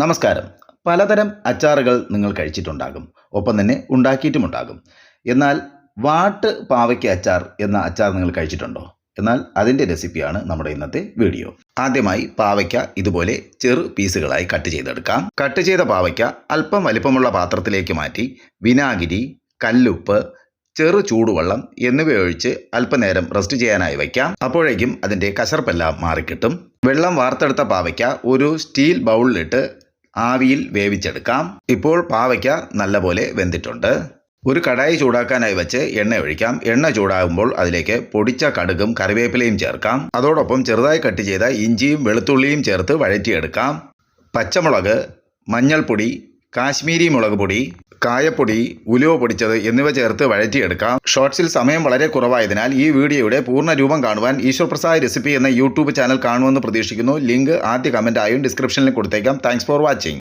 നമസ്കാരം. പലതരം അച്ചാറുകൾ നിങ്ങൾ കഴിച്ചിട്ടുണ്ടാകും. ഒപ്പം തന്നെ ഉണ്ടാക്കിയിട്ടുമുണ്ടാകും. എന്നാൽ വാട്ട് പാവയ്ക്ക അച്ചാർ എന്ന അച്ചാർ നിങ്ങൾ കഴിച്ചിട്ടുണ്ടോ? എന്നാൽ അതിന്റെ റെസിപ്പിയാണ് നമ്മുടെ ഇന്നത്തെ വീഡിയോ. ആദ്യമായി പാവയ്ക്ക ഇതുപോലെ ചെറു പീസുകളായി കട്ട് ചെയ്തെടുക്കാം. കട്ട് ചെയ്ത പാവയ്ക്ക അല്പം വലിപ്പമുള്ള പാത്രത്തിലേക്ക് മാറ്റി വിനാഗിരി കല്ലുപ്പ് ചെറു ചൂടുവെള്ളം എന്നിവ ഒഴിച്ച് അല്പനേരം റെസ്റ്റ് ചെയ്യാനായി വയ്ക്കാം. അപ്പോഴേക്കും അതിന്റെ കശർപ്പെല്ലാം മാറിക്കിട്ടും. വെള്ളം വാർത്തെടുത്ത പാവയ്ക്ക ഒരു സ്റ്റീൽ ബൗളിലിട്ട് ആവിയിൽ വേവിച്ചെടുക്കാം. ഇപ്പോൾ പാവയ്ക്ക നല്ലപോലെ വെന്തിട്ടുണ്ട്. ഒരു കടായി ചൂടാക്കാനായി വെച്ച് എണ്ണ ഒഴിക്കാം. എണ്ണ ചൂടാകുമ്പോൾ അതിലേക്ക് പൊടിച്ച കടുകും കറിവേപ്പിലയും ചേർക്കാം. അതോടൊപ്പം ചെറുതായി കട്ട് ചെയ്ത ഇഞ്ചിയും വെളുത്തുള്ളിയും ചേർത്ത് വഴറ്റിയെടുക്കാം. പച്ചമുളക് മഞ്ഞൾപ്പൊടി കാശ്മീരി മുളക് പൊടി കായപ്പൊടി ഉലുവ പൊടിച്ചത് എന്നിവ ചേർത്ത് വഴറ്റിയെടുക്കാം. ഷോർട്സിൽ സമയം വളരെ കുറവായതിനാൽ ഈ വീഡിയോയുടെ പൂർണ രൂപം കാണുവാൻ ഈശ്വർ പ്രസാദ് റെസിപ്പി എന്ന യൂട്യൂബ് ചാനൽ കാണുമെന്ന് പ്രതീക്ഷിക്കുന്നു. ലിങ്ക് ആദ്യ കമന്റായും ഡിസ്ക്രിപ്ഷനിൽ കൊടുത്തേക്കാം. Thanks for watching